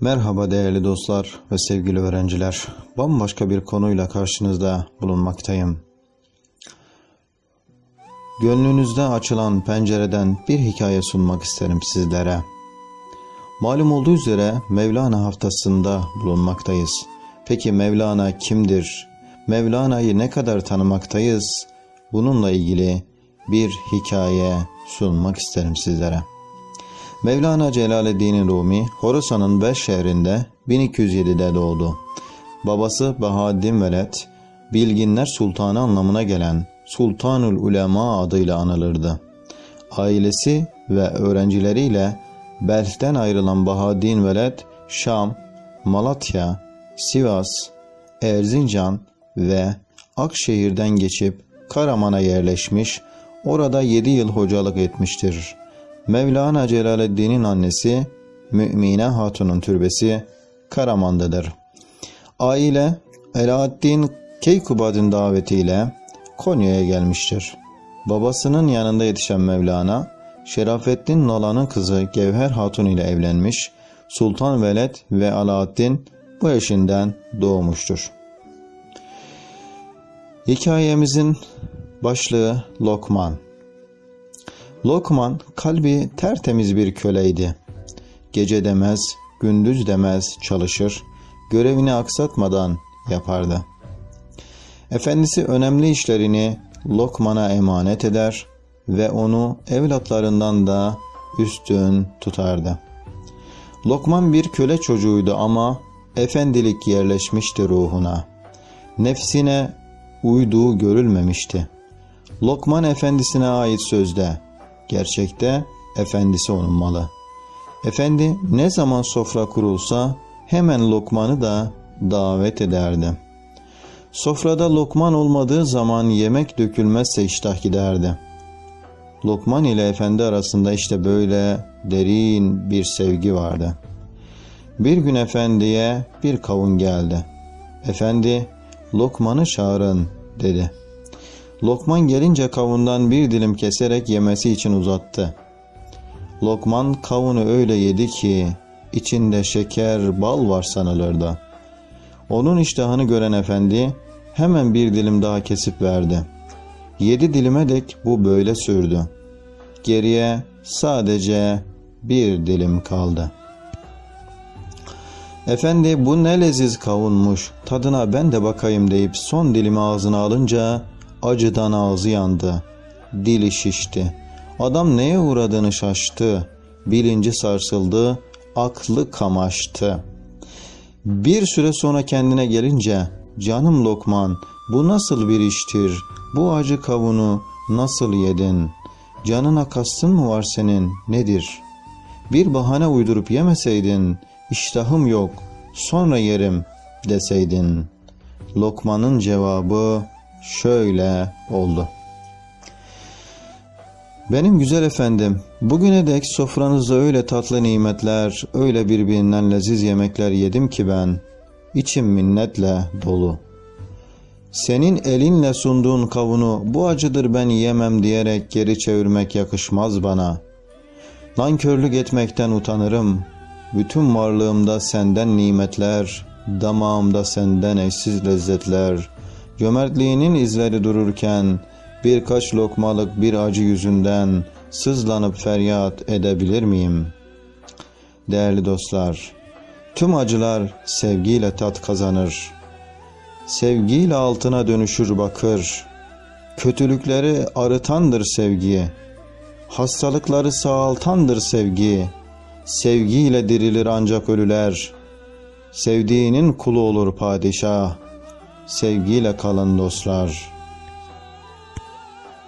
Merhaba değerli dostlar ve sevgili öğrenciler. Bambaşka bir konuyla karşınızda bulunmaktayım. Gönlünüzde açılan pencereden bir hikaye sunmak isterim sizlere. Malum olduğu üzere Mevlana haftasında bulunmaktayız. Peki Mevlana kimdir? Mevlana'yı ne kadar tanımaktayız? Bununla ilgili bir hikaye sunmak isterim sizlere. Mevlana Celaleddin Rumi, Horasan'ın Beş şehrinde 1207'de doğdu. Babası Bahaddin Veled, Bilginler Sultanı anlamına gelen Sultanul Ulema adıyla anılırdı. Ailesi ve öğrencileriyle Belh'ten ayrılan Bahaddin Veled, Şam, Malatya, Sivas, Erzincan ve Akşehir'den geçip Karaman'a yerleşmiş, orada 7 yıl hocalık etmiştir. Mevlana Celaleddin'in annesi Mümine Hatun'un türbesi Karaman'dadır. Aile Alaaddin Keykubad'ın davetiyle Konya'ya gelmiştir. Babasının yanında yetişen Mevlana, Şerafettin Nalan'ın kızı Gevher Hatun ile evlenmiş, Sultan Veled ve Alaaddin bu eşinden doğmuştur. Hikayemizin başlığı Lokman. Lokman kalbi tertemiz bir köleydi. Gece demez, gündüz demez çalışır, görevini aksatmadan yapardı. Efendisi önemli işlerini Lokman'a emanet eder ve onu evlatlarından da üstün tutardı. Lokman bir köle çocuğuydu ama efendilik yerleşmişti ruhuna. Nefsine uyduğu görülmemişti. Lokman efendisine ait sözde Gerçekte efendisi onun malı. Efendi ne zaman sofra kurulsa hemen Lokman'ı da davet ederdi. Sofrada Lokman olmadığı zaman yemek dökülmezse iştah giderdi. Lokman ile efendi arasında işte böyle derin bir sevgi vardı. Bir gün efendiye bir kavun geldi. Efendi Lokman'ı çağırın dedi.'' Lokman gelince kavundan bir dilim keserek yemesi için uzattı. Lokman kavunu öyle yedi ki içinde şeker, bal var sanılırdı. Onun iştahını gören efendi hemen bir dilim daha kesip verdi. Yedi dilime dek bu böyle sürdü. Geriye sadece bir dilim kaldı. Efendi bu ne leziz kavunmuş, tadına ben de bakayım deyip son dilimi ağzına alınca Acıdan ağzı yandı. Dili şişti. Adam neye uğradığını şaştı. Bilinci sarsıldı. Aklı kamaştı. Bir süre sonra kendine gelince canım Lokman bu nasıl bir iştir? Bu acı kavunu nasıl yedin? Canına kastın mı var senin? Nedir? Bir bahane uydurup yemeseydin, iştahım yok, sonra yerim deseydin. Lokman'ın cevabı şöyle oldu. Benim güzel efendim, bugüne dek sofranızda öyle tatlı nimetler, öyle birbirinden leziz yemekler yedim ki ben, içim minnetle dolu. Senin elinle sunduğun kavunu bu acıdır ben yemem diyerek geri çevirmek yakışmaz bana. Nankörlük etmekten utanırım. Bütün varlığımda senden nimetler, damağımda senden eşsiz lezzetler.'' Cömertliğinin izleri dururken birkaç lokmalık bir acı yüzünden sızlanıp feryat edebilir miyim? Değerli dostlar, tüm acılar sevgiyle tat kazanır. Sevgiyle altına dönüşür bakır. Kötülükleri arıtandır sevgi. Hastalıkları sağaltandır sevgi. Sevgiyle dirilir ancak ölüler. Sevdiğinin kulu olur padişah. Sevgiyle kalın dostlar.